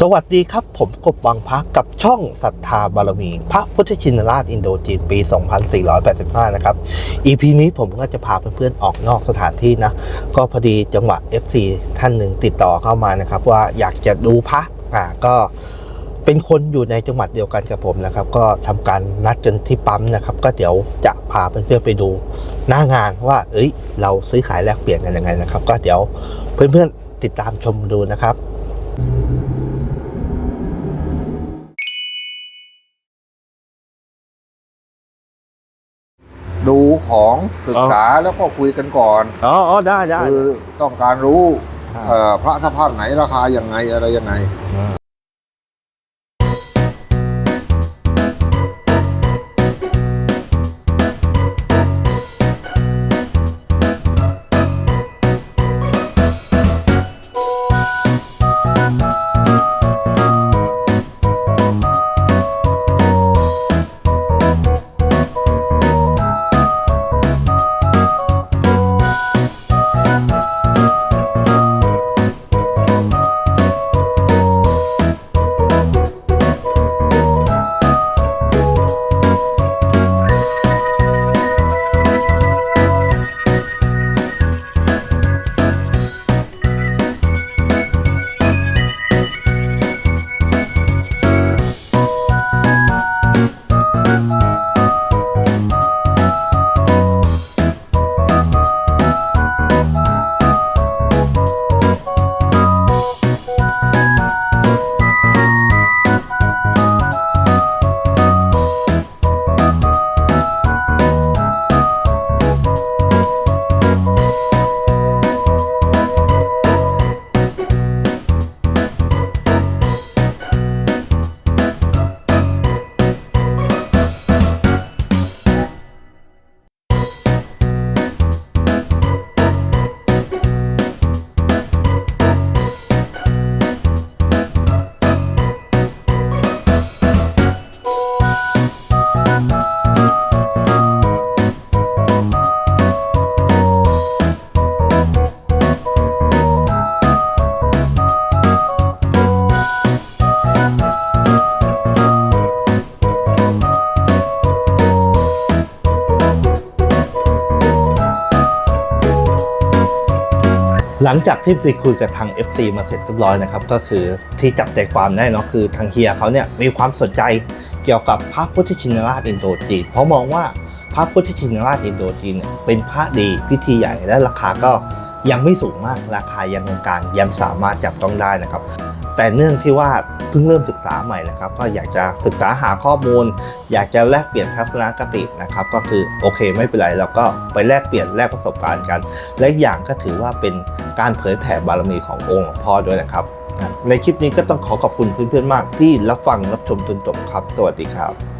สวัสดีครับ ผมกบวังพักกับช่องศรัทธาบารมี พระพุทธชินราชอินโดจีนปี 2485 นะครับ EP นี้ผมก็จะพาเพื่อนๆออกนอกสถานที่นะ ก็พอดีจังหวะ FC ท่านหนึ่งติดต่อเข้ามานะครับ ว่าอยากจะดูพระอ่าก็เป็นคนอยู่ในจังหวัดเดียวกันกับผมนะครับ ก็ทำการนัดกันที่ปั๊มนะครับ ก็เดี๋ยวจะพาเพื่อนๆไปดูหน้างานว่า เอ้ย เราซื้อขายแลกเปลี่ยนกันยังไงนะครับ ก็เดี๋ยวเพื่อนๆติดตามชมดูนะครับ ดูของศึกษาแล้วก็คุยกันก่อน อ๋ออ๋อได้ได้คือต้องการรู้ครับเอ่อพระสภาพไหนราคายังไงอะไรยังไง หลังจากที่ไปคุยกับทาง FC มาเสร็จเรียบร้อยนะครับ ก็คือที่จับใจความได้เนาะคือทางเฮียเขาเนี่ยมีความสนใจเกี่ยวกับพระพุทธชินราชอินโดจีนเพราะมองว่าพระพุทธชินราชอินโดจีนเนี่ยเป็นพระดีพิธีใหญ่และราคาก็ยังไม่สูงมากราคายังกลางยังสามารถจับต้องได้นะครับ แต่เนื่องที่ว่าเพิ่งเริ่มศึกษาใหม่นะครับ ก็อยากจะศึกษาหาข้อมูล อยากจะแลกเปลี่ยนทัศนคตินะครับ ก็คือโอเคไม่เป็นไรเราก็ไปแลกเปลี่ยนแลกประสบการณ์กัน และอีกอย่างก็ถือว่าเป็นการเผยแผ่บารมีขององค์หลวงพ่อด้วยนะครับ ในคลิปนี้ก็ต้องขอขอบคุณเพื่อนๆมากที่รับฟังรับชมจนจบครับ สวัสดีครับ